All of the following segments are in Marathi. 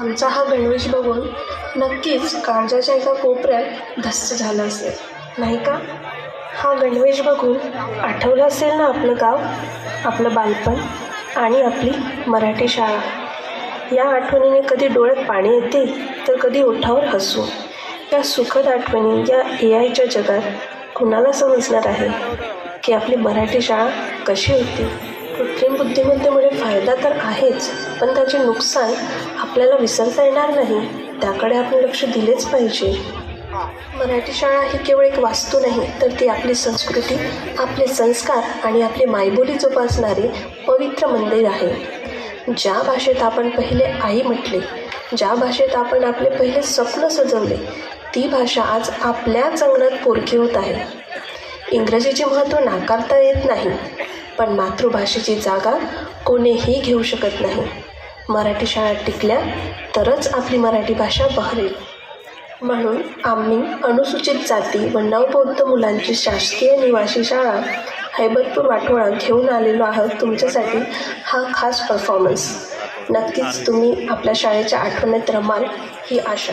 आमचा हा गणवेश बघून नक्कीच काळजाच्या एका कोपऱ्यात धस्त झालं असेल. नाही का? हा गणवेश बघून आठवलं असेल ना आपलं गाव आपलं बालपण आणि आपली मराठी शाळा? या आठवणीने कधी डोळ्यात पाणी येते तर कधी ओठावर हसू. या सुखद आठवणी या ए आयच्या जगात कुणाला समजणार आहे? की आपली मराठी शाळा कशी होती? बुद्धिमत्तेमुळे फायदा तर आहेच पण त्याचे नुकसान आपल्याला विसरता येणार नाही त्याकडे आपण लक्ष दिलेच पाहिजे. मराठी शाळा ही केवळ एक वास्तू नाही तर ती आपली संस्कृती आपले संस्कार आणि आपली मायबोली जोपासणारे पवित्र मंदिर आहे. ज्या भाषेत आपण पहिले आई म्हटले ज्या भाषेत आपण आपले पहिले स्वप्न सजवले ती भाषा आज आपल्याच अंगणात पोरकी होत आहे. इंग्रजीचे महत्त्व नाकारता येत नाही पण मातृभाषेची जागा कोणीही घेऊ शकत नाही. मराठी शाळा टिकल्या तरच आपली मराठी भाषा बहरेल. म्हणून आम्ही अनुसूचित जाती व नवबौद्ध मुलांची शासकीय निवासी शाळा हैबतपूर वाठोळा घेऊन आलेलो आहोत. तुमच्यासाठी हा खास परफॉर्मन्स नक्कीच तुम्ही आपल्या शाळेच्या आठवणीत रमाल ही आशा.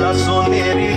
la sonnerie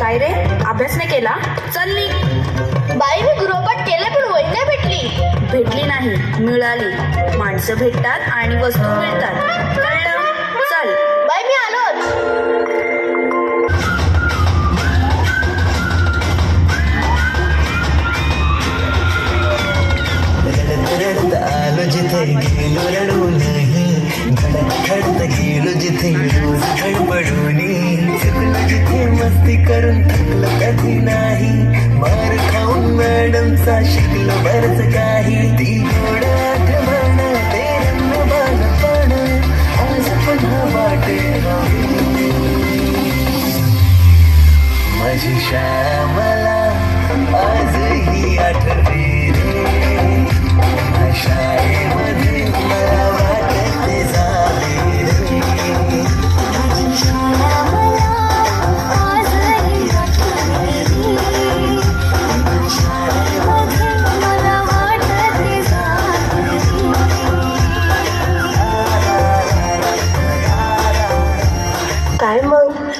काय रे? अभ्यास नाही केला? चल निघ. बाई मी गृहपाठ केलं पण वही नाही भेटली. भेटली नाही मिळाली. माणसं भेटतात आणि वस्तू मिळतात. रडून घडत घडत गेलो जिथे रोज खडपडून चुकलो जिथे मस्ती करून थकलं कधी नाही मार खाऊन मॅडमचा शिकलो बरच काही ती गोड आठवण ते रम्य बालपण आज पुन्हा वाटे माझी शाळा मला आजही आठवते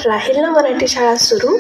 राहील ना मराठी शाळा सुरू?